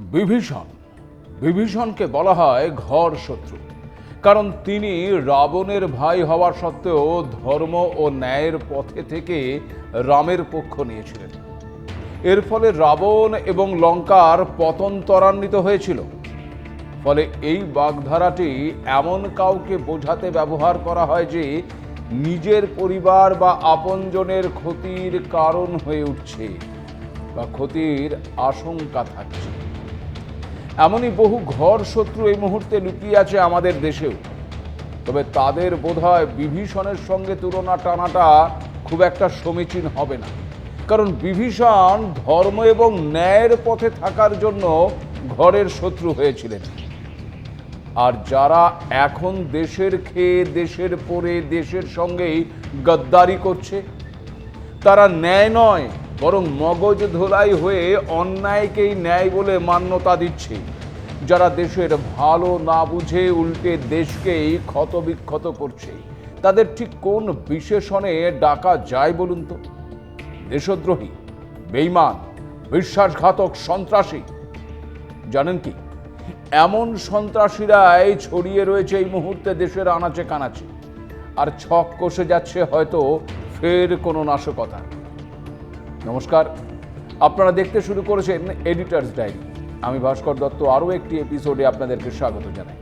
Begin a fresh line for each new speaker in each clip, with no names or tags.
বিভীষণ, বিভীষণকে বলা হয় ঘর শত্রু। কারণ তিনি রাবণের ভাই হওয়া সত্ত্বেও ধর্ম ও ন্যায়ের পথে থেকে রামের পক্ষ নিয়েছিলেন। এর ফলে রাবণ এবং লঙ্কার পতন ত্বরান্বিত হয়েছিল। ফলে এই বাগধারাটি এমন কাউকে বোঝাতে ব্যবহার করা হয় যে নিজের পরিবার বা আপনজনের ক্ষতির কারণ হয়ে উঠছে বা ক্ষতির আশঙ্কা থাকছে। এমনই বহু ঘর শত্রু এই মুহূর্তে লুকিয়ে আছে আমাদের দেশেও। তবে তাদের বোধহয় বিভীষণের সঙ্গে তুলনা টানাটা খুব একটা সমীচীন হবে না। কারণ বিভীষণ ধর্ম এবং ন্যায়ের পথে থাকার জন্য ঘরের শত্রু হয়েছিলেন। আর যারা এখন দেশের খেয়ে, দেশের পরে, দেশের সঙ্গেই গদ্দারি করছে, তারা ন্যায় নয়, বরং মগজ ধোলাই হয়ে অন্যায়কেই ন্যায় বলে মান্যতা দিচ্ছে। যারা দেশের ভালো না বুঝে উল্টে দেশকেই ক্ষতবিক্ষত করছে, তাদের ঠিক কোন বিশেষণে ডাকা যায় বলুন তো? দেশদ্রোহী বেইমান বিশ্বাসঘাতক সন্ত্রাসী। জানেন কি, এমন সন্ত্রাসীরাই ছড়িয়ে রয়েছে এই মুহূর্তে দেশের আনাচে কানাচে। আর ছক কষে যাচ্ছে হয়তো ফের কোনো নাশকতা। নমস্কার, আপনারা দেখতে শুরু করেছেন এডিটার্স ডায়েরি আমি ভাস্কর দত্ত আরও একটি এপিসোডে আপনাদেরকে স্বাগত জানাই।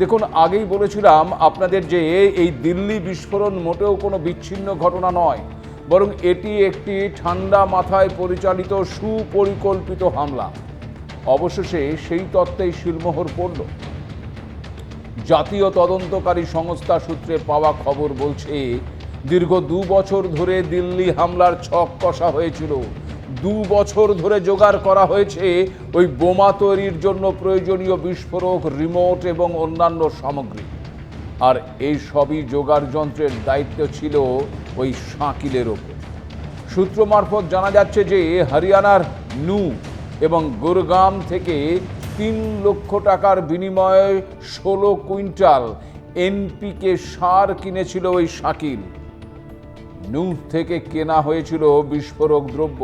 দেখুন, আগেই বলেছিলাম আপনাদের যে এই দিল্লি বিস্ফোরণ মোটেও কোনো বিচ্ছিন্ন ঘটনা নয়, বরং এটি একটি ঠান্ডা মাথায় পরিচালিত সুপরিকল্পিত হামলা। অবশেষে সেই তত্ত্বেই শিলমোহর পড়ল। জাতীয় তদন্তকারী সংস্থা সূত্রে পাওয়া খবর বলছে, দীর্ঘ দু বছর ধরে দিল্লি হামলার ছক কষা হয়েছিল। দু বছর ধরে জোগাড় করা হয়েছে ওই বোমা তৈরির জন্য প্রয়োজনীয় বিস্ফোরক, রিমোট এবং অন্যান্য সামগ্রী। আর এই সবই জোগাড় যন্ত্রের দায়িত্ব ছিল ওই শাকিলের ওপর। সূত্র মারফত জানা যাচ্ছে যে হরিয়ানার নু এবং গুরগাম থেকে তিন লক্ষ টাকার বিনিময়ে ষোলো কুইন্টাল এনপিকে সার কিনেছিল ওই শাকিল। নু থেকে কেনা হয়েছিল বিস্ফোরক দ্রব্য।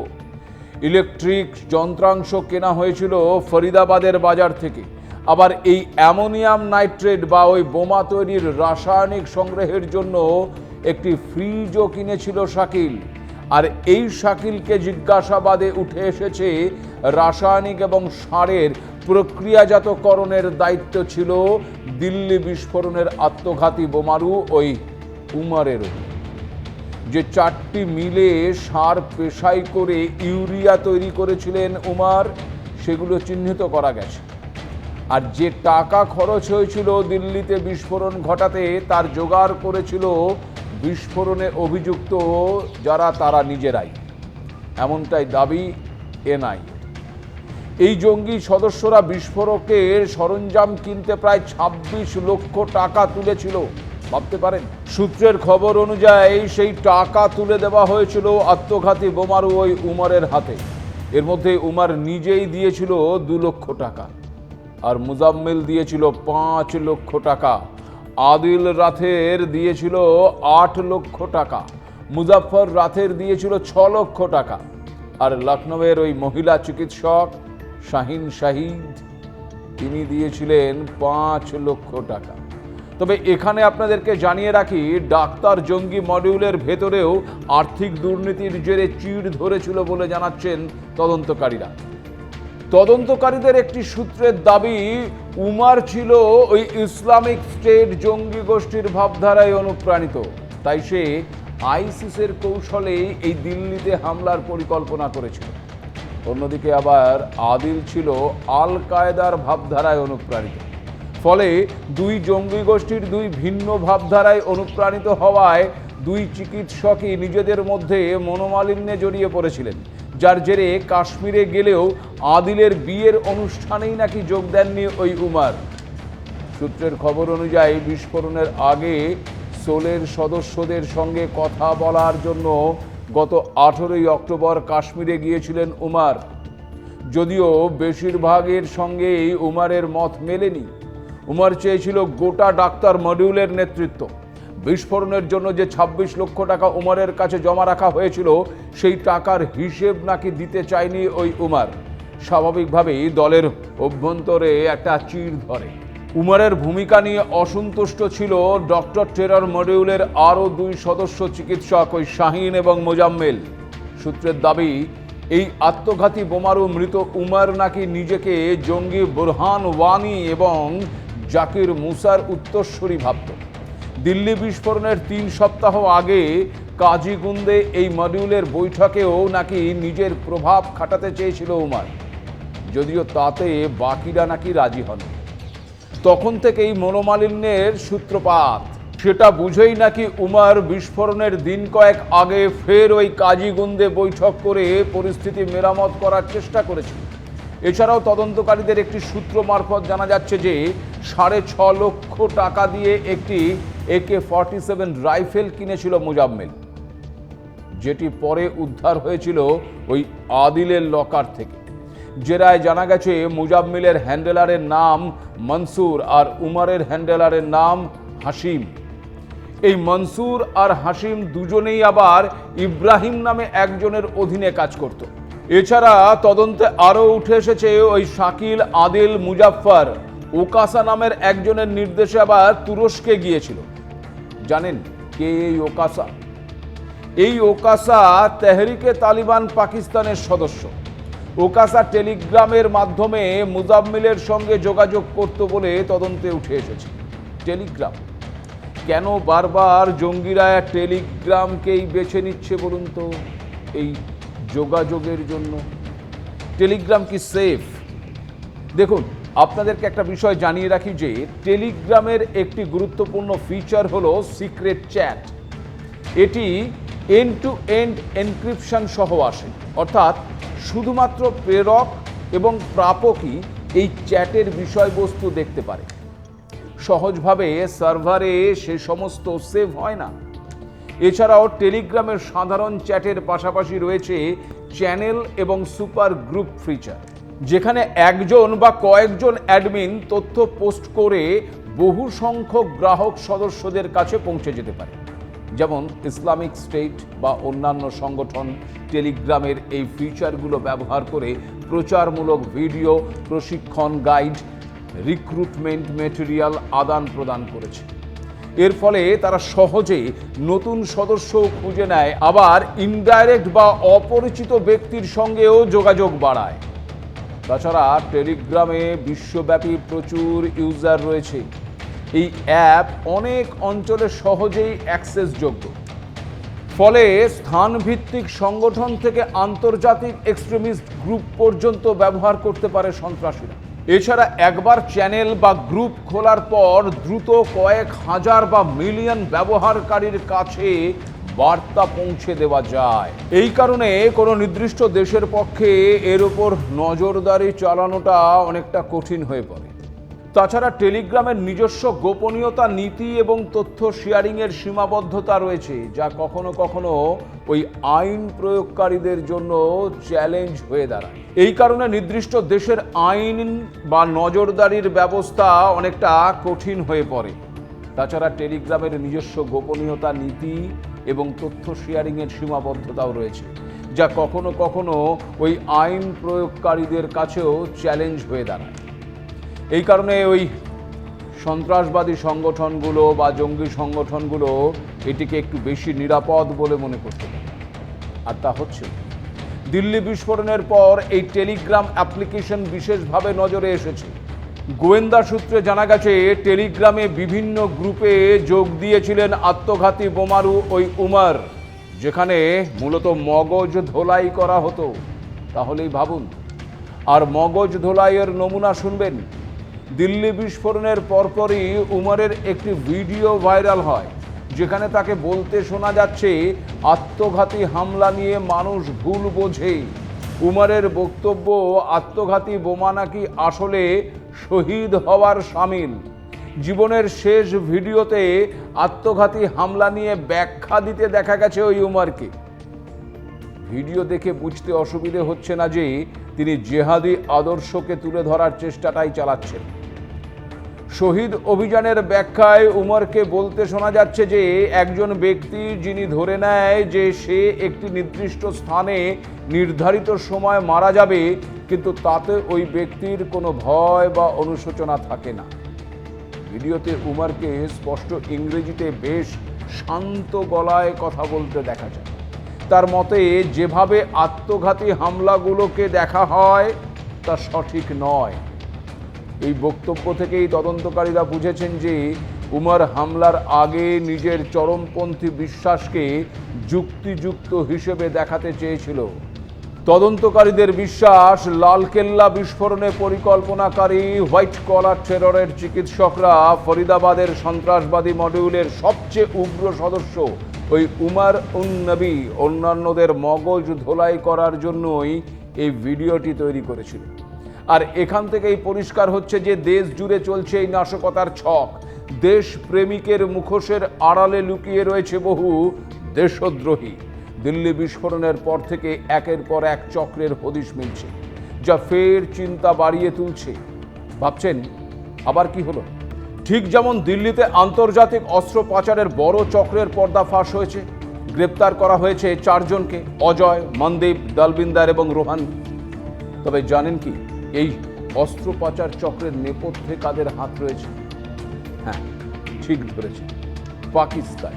ইলেকট্রিক যন্ত্রাংশ কেনা হয়েছিল ফরিদাবাদের বাজার থেকে আবার এই অ্যামোনিয়াম নাইট্রেট বা ওই বোমা তৈরির রাসায়নিক সংগ্রহের জন্য একটি ফ্রিজও কিনেছিল শাকিল আর এই শাকিলকে জিজ্ঞাসাবাদে উঠে এসেছে, রাসায়নিক এবং সারের প্রক্রিয়াজাতকরণের দায়িত্ব ছিল দিল্লি বিস্ফোরণের আত্মঘাতী বোমারু ওই উমারের ওপর। যে চারটি মিলে সার পেশাই করে ইউরিয়া তৈরি করেছিলেন উমার, সেগুলো চিহ্নিত করা গেছে। আর যে টাকা খরচ হয়েছিল দিল্লিতে বিস্ফোরণ ঘটাতে, তার জোগাড় করেছিল বিস্ফোরণে অভিযুক্ত যারা, তারা নিজেরাই। এমনটাই দাবি এনআই। এই জঙ্গি সদস্যরা বিস্ফোরকের সরঞ্জাম কিনতে প্রায় ২৬ লক্ষ টাকা তুলেছিল। ভাবতে পারেন? সূত্রের খবর অনুযায়ী সেই টাকা তুলে দেওয়া হয়েছিল আত্মঘাতী বোমারু ওই উমারের হাতে। এর মধ্যে উমার নিজেই দিয়েছিল দু লক্ষ টাকা আর মুজাম্মিল দিয়েছিল পাঁচ লক্ষ টাকা। আদিল রাথের দিয়েছিল আট লক্ষ টাকা। মুজাফর রাথের দিয়েছিল ছ লক্ষ টাকা। আর লখনৌয়ের ওই মহিলা চিকিৎসক শাহিন শাহিদ, তিনি দিয়েছিলেন পাঁচ লক্ষ টাকা। তবে এখানে আপনাদেরকে জানিয়ে রাখি, ডাক্তার জঙ্গি মডিউলের ভেতরেও আর্থিক দুর্নীতির জেরে চিড় ধরেছিল বলে জানাচ্ছেন তদন্তকারীরা। তদন্তকারীদের একটি সূত্রের দাবি, উমার ছিল ওই ইসলামিক স্টেট জঙ্গি গোষ্ঠীর ভাবধারায় অনুপ্রাণিত। তাই সে আইসিসের কৌশলে এই দিল্লিতে হামলার পরিকল্পনা করেছিল। অন্যদিকে আবার আদিল ছিল আল কায়দার ভাবধারায় অনুপ্রাণিত। ফলে দুই জঙ্গি গোষ্ঠীর দুই ভিন্ন ভাবধারায় অনুপ্রাণিত হওয়ায় দুই চিকিৎসকই নিজেদের মধ্যে মনোমালিন্যে জড়িয়ে পড়েছিলেন। যার জেরে কাশ্মীরে গেলেও আদিলের বিয়ের অনুষ্ঠানেই নাকি যোগ দেননি ওই উমার। সূত্রের খবর অনুযায়ী বিস্ফোরণের আগে সোলের সদস্যদের সঙ্গে কথা বলার জন্য গত আঠেরোই অক্টোবর কাশ্মীরে গিয়েছিলেন উমার। যদিও বেশিরভাগের সঙ্গেই উমারের মত মেলেনি। উমার চেয়েছিল গোটা ডাক্তার মডিউলের নেতৃত্ব। বিস্ফোরণের জন্য যে ২৬ লক্ষ টাকা উমারের কাছে জমা রাখা হয়েছিল, সেই টাকার হিসেব নাকি দিতে চায়নি ওই উমার। স্বাভাবিকভাবেই দলের অভ্যন্তরে একটা চিড় ধরে। উমারের ভূমিকা নিয়ে অসন্তুষ্ট ছিল ডক্টর টেরর মডিউলের আরও দুই সদস্য চিকিৎসক ওই শাহিন এবং মোজাম্মেল। সূত্রের দাবি, এই আত্মঘাতী বোমারু মৃত উমার নাকি নিজেকে জঙ্গি বুরহান ওয়ানি এবং জাকির মুসার উত্তরস্বরী ভাবত। দিল্লি বিস্ফোরণের তিন সপ্তাহ আগে কাজীগুন্দে এই মডিউলের বৈঠকেও নাকি নিজের প্রভাব খাটাতে চেয়েছিল উমার যদিও তাতে বাকিরা নাকি রাজি হন তখন থেকেই মনোমালিন্যের সূত্রপাত। সেটা বুঝেই নাকি উমার বিস্ফোরণের দিন কয়েক আগে ফের ওই কাজীগুন্দে বৈঠক করে পরিস্থিতি মেরামত করার চেষ্টা করেছিল। এছাড়াও তদন্তকারীদের একটি সূত্র মারফত জানা যাচ্ছে যে সাড়ে ছ লক্ষ টাকা দিয়ে একটি একে ফর্টি সেভেন রাইফেল কিনেছিল মুজাম্মেল, যেটি পরে উদ্ধার হয়েছিল ওই আদিলের লকার থেকে। জেরায় জানা গেছে, মুজাম্মিলের হ্যান্ডেলারের নাম মনসুর আর উমারের হ্যান্ডেলারের নাম হাসিম এই মনসুর আর হাসিম দুজনেই আবার ইব্রাহিম নামে একজনের অধীনে কাজ করত। এছাড়া তদন্তে আরও উঠে এসেছে ওই শাকিল আদিল মুজাফফর। ওকাসা নামের একজনের নির্দেশে আবার তুরস্কে গিয়েছিল। জানেন কে এই ওকাসা? এই ওকাসা তেহরিকে তালিবান পাকিস্তানের সদস্য। ওকাসা টেলিগ্রামের মাধ্যমে মুজাম্মিলের সঙ্গে যোগাযোগ করত বলে তদন্তে উঠে এসেছে। টেলিগ্রাম। কেন বারবার জঙ্গিরা টেলিগ্রামকেই বেছে নিচ্ছে বলুন তো? এই যোগাযোগের জন্য। টেলিগ্রাম কি সেফ দেখুন, আপনাদেরকে একটা বিষয় জানিয়ে রাখি যে টেলিগ্রামের একটি গুরুত্বপূর্ণ ফিচার হলো সিক্রেট চ্যাট এটি এন্ড টু এন্ড এনক্রিপশন সহ আসে। অর্থাৎ শুধুমাত্র প্রেরক এবং প্রাপকই এই চ্যাটের বিষয়বস্তু দেখতে পারে। সহজভাবে সার্ভারে সে সমস্ত সেভ হয় না। এছাড়াও টেলিগ্রামের সাধারণ চ্যাটের পাশাপাশি রয়েছে চ্যানেল এবং সুপার গ্রুপ ফিচার, যেখানে একজন বা কয়েকজন অ্যাডমিন তথ্য পোস্ট করে বহু সংখ্যক গ্রাহক সদস্যদের কাছে পৌঁছে যেতে পারে। যেমন ইসলামিক স্টেট বা অন্যান্য সংগঠন টেলিগ্রামের এই ফিচারগুলো ব্যবহার করে প্রচারমূলক ভিডিও, প্রশিক্ষণ, গাইড, রিক্রুটমেন্ট মেটেরিয়াল আদান প্রদান করেছে। এর ফলে তারা সহজে নতুন সদস্য খুঁজে নেয়, আবার ইনডাইরেক্ট বা অপরিচিত ব্যক্তির সঙ্গেও যোগাযোগ বাড়ায়। তাছাড়া টেলিগ্রামে বিশ্বব্যাপী প্রচুর ইউজার রয়েছে। এই অ্যাপ অনেক অঞ্চলে সহজেই অ্যাক্সেসযোগ্য ফলে স্থানভিত্তিক সংগঠন থেকে আন্তর্জাতিক এক্সট্রিমিস্ট গ্রুপ পর্যন্ত ব্যবহার করতে পারে সন্ত্রাসীরা। এছাড়া একবার চ্যানেল বা গ্রুপ খোলার পর দ্রুত কয়েক হাজার বা মিলিয়ন ব্যবহারকারীর কাছে বার্তা পৌঁছে দেওয়া যায়। এই কারণে কোনো নির্দিষ্ট দেশের পক্ষে এর উপর নজরদারি চালানোটা অনেকটা কঠিন হয়ে পড়ে। তাছাড়া টেলিগ্রামের নিজস্ব গোপনীয়তা, নীতি এবং তথ্য শেয়ারিংয়ের সীমাবদ্ধতা রয়েছে, যা কখনো কখনো ওই আইন প্রয়োগকারীদের জন্য চ্যালেঞ্জ হয়ে দাঁড়ায়। এই কারণে নির্দিষ্ট দেশের আইন বা নজরদারির ব্যবস্থা অনেকটা কঠিন হয়ে পড়ে। তাছাড়া টেলিগ্রামের নিজস্ব গোপনীয়তা, নীতি এবং তথ্য শেয়ারিংয়ের সীমাবদ্ধতাও রয়েছে, যা কখনো কখনো ওই আইন প্রয়োগকারীদের কাছেও চ্যালেঞ্জ হয়ে দাঁড়ায়। এই কারণে ওই সন্ত্রাসবাদী সংগঠনগুলো বা জঙ্গি সংগঠনগুলো এটিকে একটু বেশি নিরাপদ বলে মনে করতে আর তা হচ্ছে দিল্লি বিস্ফোরণের পর এই টেলিগ্রাম অ্যাপ্লিকেশন বিশেষভাবে নজরে এসেছে। গোয়েন্দা সূত্রে জানা গেছে, টেলিগ্রামে বিভিন্ন গ্রুপে যোগ দিয়েছিলেন আত্মঘাতী বোমারু ওই উমার, যেখানে মূলত মগজ ধোলাই করা হতো। তাহলেই ভাবুন, আর মগজ ধোলাইয়ের নমুনা শুনবেন দিল্লি বিস্ফোরণের পরপরই উমরের একটি ভিডিও ভাইরাল হয়, যেখানে তাকে বলতে শোনা যাচ্ছে, আত্মঘাতী হামলা নিয়ে মানুষ ভুল বোঝে। উমরের বক্তব্য, আত্মঘাতী বোমা নাকি আসলে শহীদ হওয়ার সামিল? জীবনের শেষ ভিডিওতে আত্মঘাতী হামলা নিয়ে ব্যাখ্যা দিতে দেখা গেছে ওই উমারকে। ভিডিও দেখে বুঝতে অসুবিধে হচ্ছে না যে তিনি জেহাদি আদর্শকে তুলে ধরার চেষ্টাটাই চালাচ্ছেন। শহীদ অভিযানের ব্যাখ্যায় উমরকে বলতে শোনা যাচ্ছে যে, একজন ব্যক্তি যিনি ধরে নেয় যে সে একটি নির্দিষ্ট স্থানে নির্ধারিত সময় মারা যাবে, কিন্তু তাতে ওই ব্যক্তির কোনো ভয় বা অনুশোচনা থাকে না। ভিডিওতে উমারকে স্পষ্ট ইংরেজিতে বেশ শান্ত গলায় কথা বলতে দেখা যায়। তার মতে, যেভাবে আত্মঘাতী হামলাগুলোকে দেখা হয়, তা সঠিক নয়। এই বক্তব্য থেকেই তদন্তকারীরা বুঝেছেন যে উমার হামলার আগে নিজের চরমপন্থী বিশ্বাসকে যুক্তিযুক্ত হিসেবে দেখাতে চেয়েছিল। তদন্তকারীদের বিশ্বাস, লালকেল্লা বিস্ফোরণে পরিকল্পনাকারী হোয়াইট কলার টেররের চিকিৎসকরা ফরিদাবাদের সন্ত্রাসবাদী মডিউলের সবচেয়ে উগ্র সদস্য ওই উমার উন নবী। অন্যান্যদের মগজ ধোলাই করার জন্যই এই ভিডিওটি তৈরি করেছিল। আর এখান থেকেই পরিষ্কার হচ্ছে যে দেশ জুড়ে চলছে এই নাশকতার ছক। দেশ প্রেমিকের মুখোশের আড়ালে লুকিয়ে রয়েছে বহু দেশদ্রোহী। দিল্লি বিস্ফোরণের পর থেকে একের পর এক চক্রের হদিশ মিলছে, যা ফের চিন্তা বাড়িয়ে তুলছে। ভাবছেন, আবার কি হলো? ঠিক যেমন দিল্লিতে আন্তর্জাতিক অস্ত্র পাচারের বড় চক্রের পর্দা ফাঁস হয়েছে, গ্রেপ্তার করা হয়েছে চারজনকে, অজয়, মনদীপ, দলবিন্দার এবং রোহান। তবে জানেন কি এই অস্ত্র পাচার চক্রের নেপথ্যে কাদের হাত রয়েছে? হ্যাঁ ঠিক ধরেছে, পাকিস্তান।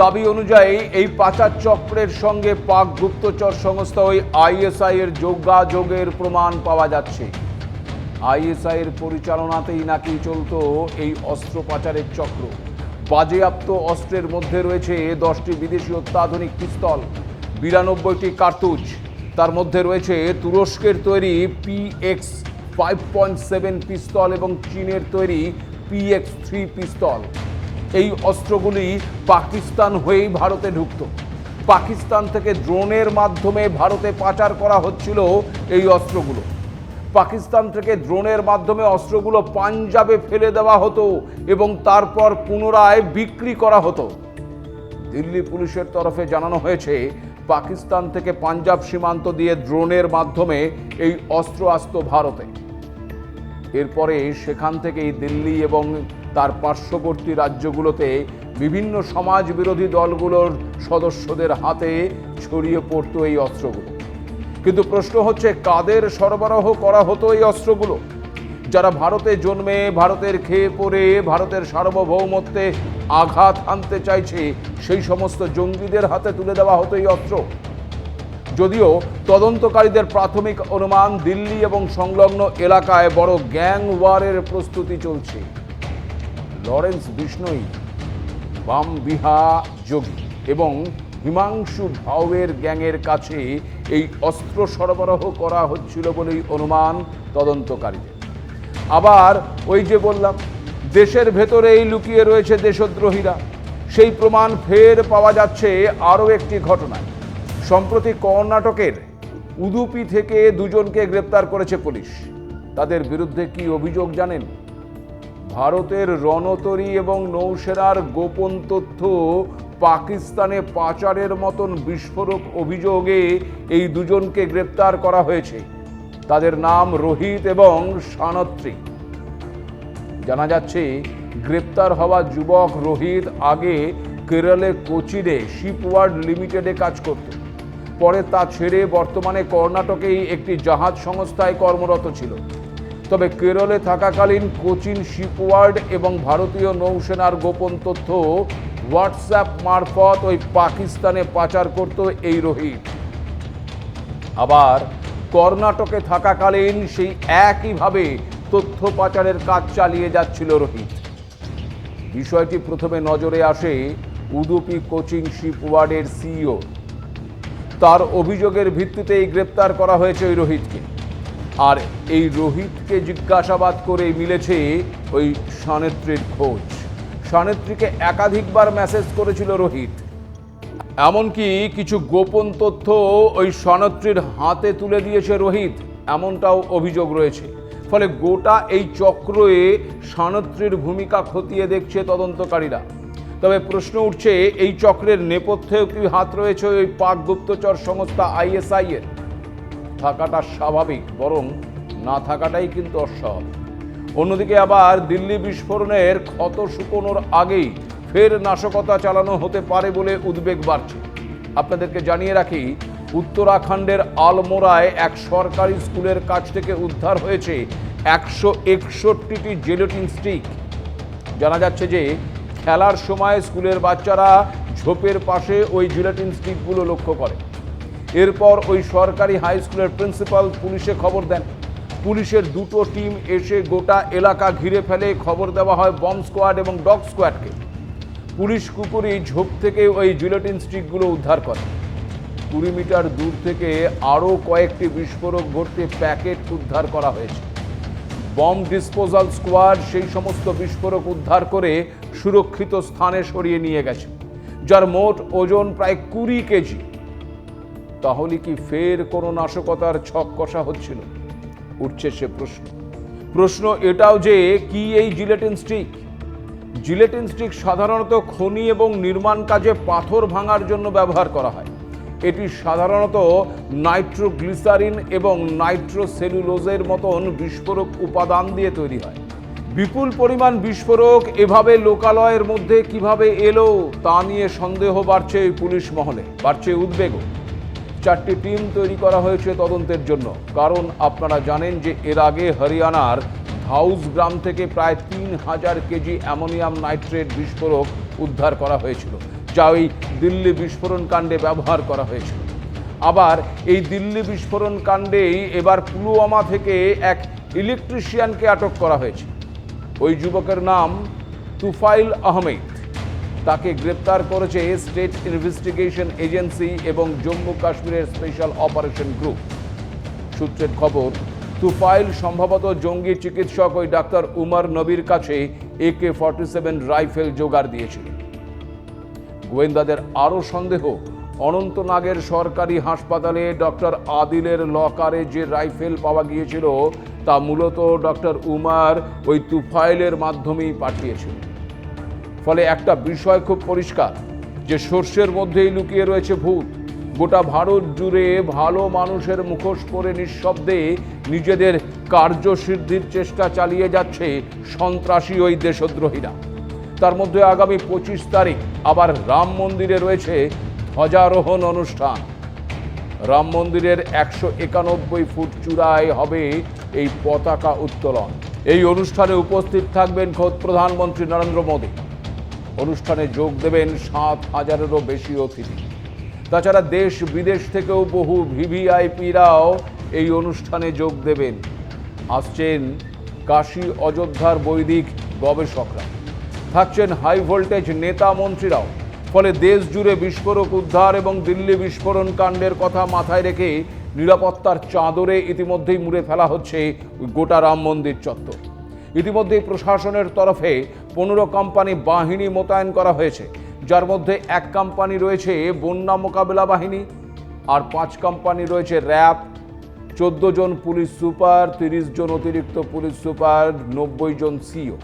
দাবি অনুযায়ী এই পাচার চক্রের সঙ্গে পাক গুপ্তচর সংস্থা ওই আইএসআই এর যোগাযোগের প্রমাণ পাওয়া যাচ্ছে। আইএসআই এর পরিচালনাতেই নাকি চলত এই অস্ত্র পাচারের চক্র। বাজেয়াপ্ত অস্ত্রের মধ্যে রয়েছে দশটি বিদেশি অত্যাধুনিক পিস্তল, বিরানব্বইটি কার্তুজ তার মধ্যে রয়েছে তুরস্কের তৈরি PX five point seven pistol এবং চীনের তৈরি পিএক্স থ্রি পিস্তল। এই অস্ত্রগুলি পাকিস্তান হয়েই ভারতে ঢুকত। পাকিস্তান থেকে ড্রোনের মাধ্যমে ভারতে পাচার করা হচ্ছিল এই অস্ত্রগুলো। পাকিস্তান থেকে ড্রোনের মাধ্যমে অস্ত্রগুলো পাঞ্জাবে ফেলে দেওয়া হতো এবং তারপর পুনরায় বিক্রি করা হতো। দিল্লি পুলিশের তরফে জানানো হয়েছে পাকিস্তান থেকে পাঞ্জাব সীমান্ত দিয়ে ড্রোনের মাধ্যমে এই অস্ত্র আসতো ভারতে। এরপরে সেখান থেকেই দিল্লি এবং তার পার্শ্ববর্তী রাজ্যগুলোতে বিভিন্ন সমাজ বিরোধী দলগুলোর সদস্যদের হাতে ছড়িয়ে পড়তো এই অস্ত্রগুলো। কিন্তু প্রশ্ন হচ্ছে, কাদের সরবরাহ করা হতো এই অস্ত্রগুলো? যারা ভারতে জন্মে, ভারতের খেয়ে পড়ে, ভারতের সার্বভৌমত্বে আঘাত আনতে চাইছে, সেই সমস্ত জঙ্গিদের হাতে তুলে দেওয়া হতো এই অস্ত্র। যদিও তদন্তকারীদের প্রাথমিক অনুমান দিল্লি এবং সংলগ্ন এলাকায় বড় গ্যাং ওয়ারের প্রস্তুতি চলছে। লরেন্স বিষ্ণই বাম বিহা যোগী এবং হিমাংশু ভাওয়ের গ্যাংয়ের কাছে এই অস্ত্র সরবরাহ করা হচ্ছিল বলেই অনুমান তদন্তকারীদের। আবার ওই যে বললাম দেশের ভেতরেই লুকিয়ে রয়েছে দেশদ্রোহীরা। সেই প্রমাণ ফের পাওয়া যাচ্ছে আরও একটি ঘটনায়। সম্প্রতি কর্ণাটকের উদুপি থেকে দুজনকে গ্রেপ্তার করেছে পুলিশ। তাদের বিরুদ্ধে কি অভিযোগ জানেন? ভারতের রণতরী এবং নৌসেনার গোপন তথ্য পাকিস্তানে পাচারের মতন বিস্ফোরক অভিযোগে এই দুজনকে গ্রেপ্তার করা হয়েছে। তাদের নাম রোহিত এবং সানত্রী। জানা যাচ্ছে, গ্রেপ্তার হওয়া যুবক রোহিত আগে কেরলে কোচিনে শিপওয়ার্ড লিমিটেডে কাজ করত। পরে তা ছেড়ে বর্তমানে কর্ণাটকেই একটি জাহাজ সংস্থায় কর্মরত ছিল। তবে কেরলে থাকাকালীন কোচিন শিপওয়ার্ড এবং ভারতীয় নৌসেনার গোপন তথ্য হোয়াটসঅ্যাপ মারফত ওই পাকিস্তানে পাচার করত এই রোহিত। আবার কর্ণাটকে থাকাকালীন সেই একইভাবে তথ্য পাচারের কাজ চালিয়ে যাচ্ছিল রোহিত। বিষয়টি প্রথমে নজরে আসে উদুপি কোচিং শিপ ওয়ার্ডের সিইও। তার অভিযোগের ভিত্তিতেই গ্রেপ্তার করা হয়েছে ওই রোহিতকে। আর এই রোহিতকে জিজ্ঞাসাবাদ করে মিলেছে ওই স্বনেত্রীর খোঁজ। স্বনেত্রীকে একাধিকবার মেসেজ করেছিল রোহিত। এমনকি কিছু গোপন তথ্য ওই স্বনেত্রীর হাতে তুলে দিয়েছে রোহিত। এমনটাও অভিযোগ রয়েছে। ফলে গোটা এই চক্রে স্বনেত্রীর ভূমিকা খতিয়ে দেখছে তদন্তকারীরা। তবে প্রশ্ন উঠছে, এই চক্রের নেপথ্যেও কি হাত রয়েছে ওই পাক গুপ্তচর সংস্থা আইএসআই এর? থাকাটা স্বাভাবিক, বরং না থাকাটাই কিন্তু অস্বাভাবিক। অন্যদিকে আবার দিল্লি বিস্ফোরণের ক্ষত শুকোনোর আগেই ফের নাশকতা চালানো হতে পারে বলে উদ্বেগ বাড়ছে। আপনাদেরকে জানিয়ে রাখি উত্তরাখণ্ডের আলমোড়ায় এক সরকারি স্কুলের কাছ থেকে উদ্ধার হয়েছে একশো একষট্টিটি জেলোটিন স্টিক। জানা যাচ্ছে যে, খেলার সময় স্কুলের বাচ্চারা ঝোপের পাশে ওই জিলেটিন স্টিকগুলো লক্ষ্য করে। এরপর ওই সরকারি হাই স্কুলের প্রিন্সিপাল পুলিশে খবর দেন। পুলিশের দুটো টিম এসে গোটা এলাকা ঘিরে ফেলে, খবর দেওয়া হয় বম স্কোয়াড এবং ডগ স্কোয়াডকে। পুলিশ কুকুরি ঝোপ থেকে ওই জিলেটিন স্টিকগুলো উদ্ধার করে। কুড়ি মিটার দূর থেকে আরও কয়েকটি বিস্ফোরক ভর্তি প্যাকেট উদ্ধার করা হয়েছে। বম ডিসপোজাল স্কোয়াড সেই সমস্ত বিস্ফোরক উদ্ধার করে সুরক্ষিত স্থানে সরিয়ে নিয়ে গেছে, যার মোট ওজন প্রায় কুড়ি কেজি। তাহলে কি ফের কোনো নাশকতার ছক কষা হচ্ছিল? উঠছে সে প্রশ্ন। প্রশ্ন এটাও যে কি এই জিলেটিন স্টিক? জিলেটিন স্টিক সাধারণত খনি এবং নির্মাণ কাজে পাথর ভাঙার জন্য ব্যবহার করা হয়। এটি সাধারণত নাইট্রোগ্লিসারিন এবং নাইট্রোসেলুলোজের মতন বিস্ফোরক উপাদান দিয়ে তৈরি হয়। বিপুল পরিমাণ বিস্ফোরক এভাবে লোকালয়ের মধ্যে কীভাবে এলো তা নিয়ে সন্দেহ বাড়ছে পুলিশ মহলে, বাড়ছে উদ্বেগও চারটি টিম তৈরি করা হয়েছে তদন্তের জন্য। কারণ আপনারা জানেন যে এর আগে হরিয়ানার হাউস গ্রাম থেকে প্রায় তিন হাজার কেজি অ্যামোনিয়াম নাইট্রেট বিস্ফোরক উদ্ধার করা হয়েছিল। যা ওই দিল্লি বিস্ফোরণ কাণ্ডে ব্যবহার করা হয়েছিল। আবার এই দিল্লি বিস্ফোরণ কাণ্ডেই এবার পুলওয়ামা থেকে এক ইলেকট্রিশিয়ানকে আটক করা হয়েছে। ওই যুবকের নাম তুফাইল আহমেদ। তাকে গ্রেপ্তার করেছে স্টেট ইনভেস্টিগেশন এজেন্সি এবং জম্মু কাশ্মীরের স্পেশাল অপারেশন গ্রুপ। সূত্রের খবর, তুফাইল সম্ভবত জঙ্গি চিকিৎসক ওই ডাক্তার উমর নবীর কাছে একে ফর্টি সেভেন রাইফেল জোগাড় দিয়েছিল। গোয়েন্দাদের আরও সন্দেহ, অনন্তনাগের সরকারি হাসপাতালে ডক্টর আদিলের লকারে যে রাইফেল পাওয়া গিয়েছিল, তা মূলত ডক্টর উমার ওই তুফাইলের মাধ্যমেই পাঠিয়েছিল। ফলে একটা বিষয় খুব পরিষ্কার, যে সর্ষের মধ্যেই লুকিয়ে রয়েছে ভূত। গোটা ভারত জুড়ে ভালো মানুষের মুখোশ পরে নিঃশব্দে নিজেদের কার্যসিদ্ধির চেষ্টা চালিয়ে যাচ্ছে সন্ত্রাসী ওই দেশদ্রোহীরা। তার মধ্যে আগামী পঁচিশ তারিখ আবার রাম মন্দিরে রয়েছে ধ্বজারোহণ অনুষ্ঠান। রাম মন্দিরের একশো একানব্বই ফুট চূড়ায় হবে এই পতাকা উত্তোলন। এই অনুষ্ঠানে উপস্থিত থাকবেন খোদ প্রধানমন্ত্রী নরেন্দ্র মোদী। অনুষ্ঠানে যোগ দেবেন সাত হাজারেরও বেশি অতিথি। তাছাড়া দেশ বিদেশ থেকেও বহু ভিভিআইপিরাও এই অনুষ্ঠানে যোগ দেবেন। আসছেন কাশী অযোধ্যার বৈদিক গবেষকরা। থাকছেন হাই ভোল্টেজ নেতা মন্ত্রীরাও। ফলে দেশ জুড়ে বিস্ফোরক উদ্ধার এবং দিল্লি বিস্ফোরণ কাণ্ডের কথা মাথায় রেখে নিরাপত্তার চাদরে ইতিমধ্যেই মুড়ে ফেলা হচ্ছে গোটা রাম মন্দির চত্বর। ইতিমধ্যেই প্রশাসনের তরফে পনেরো কোম্পানি বাহিনী মোতায়েন করা হয়েছে। যার মধ্যে এক কোম্পানি রয়েছে বন্যা মোকাবিলা বাহিনী, আর পাঁচ কোম্পানি রয়েছে র্যাব, চোদ্দ জন পুলিশ সুপার, তিরিশ জন অতিরিক্ত পুলিশ সুপার, নব্বই জন সিও।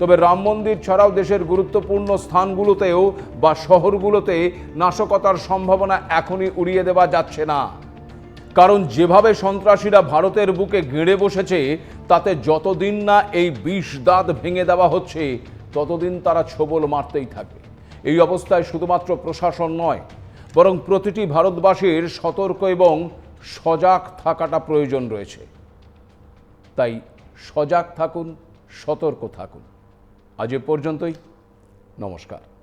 তবে রাম মন্দির ছাড়াও দেশের গুরুত্বপূর্ণ স্থানগুলোতেও বা শহরগুলোতে নাশকতার সম্ভাবনা এখনই উড়িয়ে দেওয়া যাচ্ছে না। কারণ যেভাবে সন্ত্রাসীরা ভারতের বুকে গেড়ে বসেছে, তাতে যতদিন না এই বিষ দাঁত ভেঙে দেওয়া হচ্ছে, ততদিন তারা ছোবল মারতেই থাকে এই অবস্থায় শুধুমাত্র প্রশাসন নয়, বরং প্রতিটি ভারতবাসীর সতর্ক এবং সজাগ থাকাটা প্রয়োজন রয়েছে। তাই সজাগ থাকুন, সতর্ক থাকুন। আজ এ পর্যন্তই। নমস্কার।